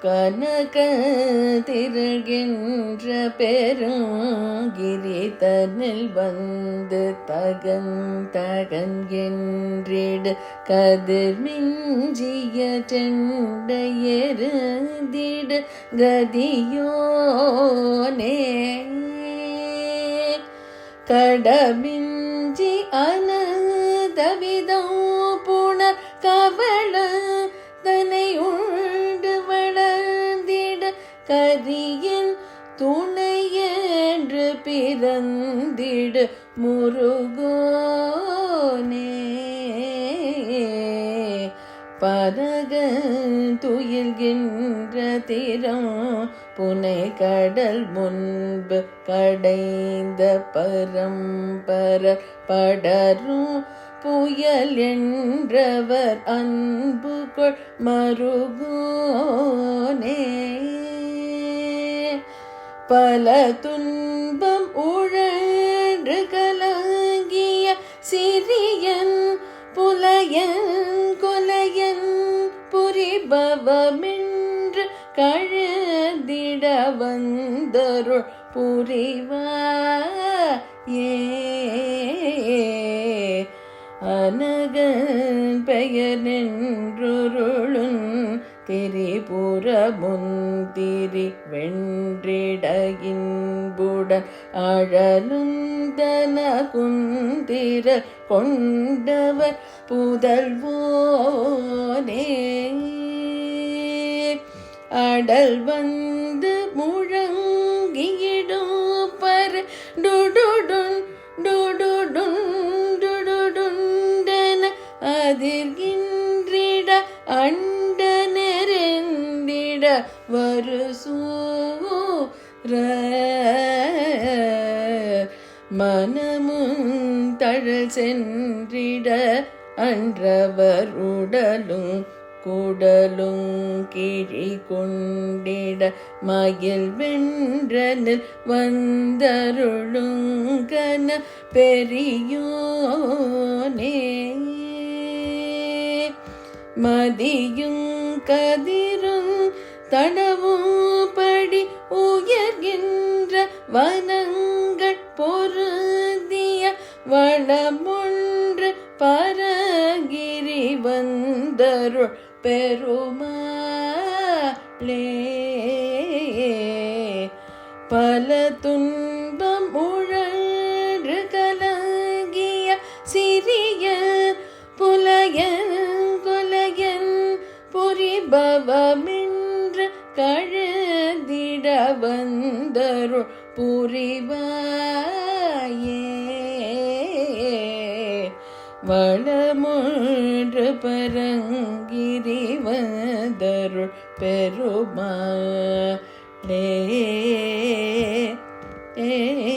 கனக திருகின்ற பெருங்கிரி தன்னில் வந்து தகன் தகன் என்றிடு கதிர் மிஞ்சிய செண்டையெருந்திடு கதியோனே. கடமிஞ்சி அனதவிதம் புனர் கவள வளர்ந்திட கரியின் துணையென்று பிறந்திடு முருகோனே. பரக துயில்கின்ற திறம் புனை கடல் முன்பு கடைந்த பரம்பர படரும் புயல் என்றவர் அன்பு கொள் மருகோனே. பல துன்பம் உழன்று கலங்கிய சிறியன் புலையன் கொலையன் புரிபவமின்று கழுதிட வந்தருள் புரிவாயே ஏ திரிபுரமுந்திரி வென்றிடகின்புடன் அழலுந்தன குந்திர கொண்டவர் புதல்வோனே. அடல் வந்து முழங்கியிடும் பர் டுடுடுன் டுடுடுன் டுடுடுண்டன அதிர்கி வருசூர. மனமும் தழல் சென்றிட அன்றவருடலும் குடலும் கிழி கொண்டிட மயில் வென்றனில் வந்தருளுங்கன பெரியோனே. மதியும் கதிரும் தடவும் படி உயர்கின்ற வனங்கள் பொருந்திய வளமொன்று பரகிரி வந்தருள் பெருமாளே. பல துன் போன்று கழுதிட வந்தருள் புரிவாயே. வளமுன்று பரங்கிரி வந்தருள் ஏ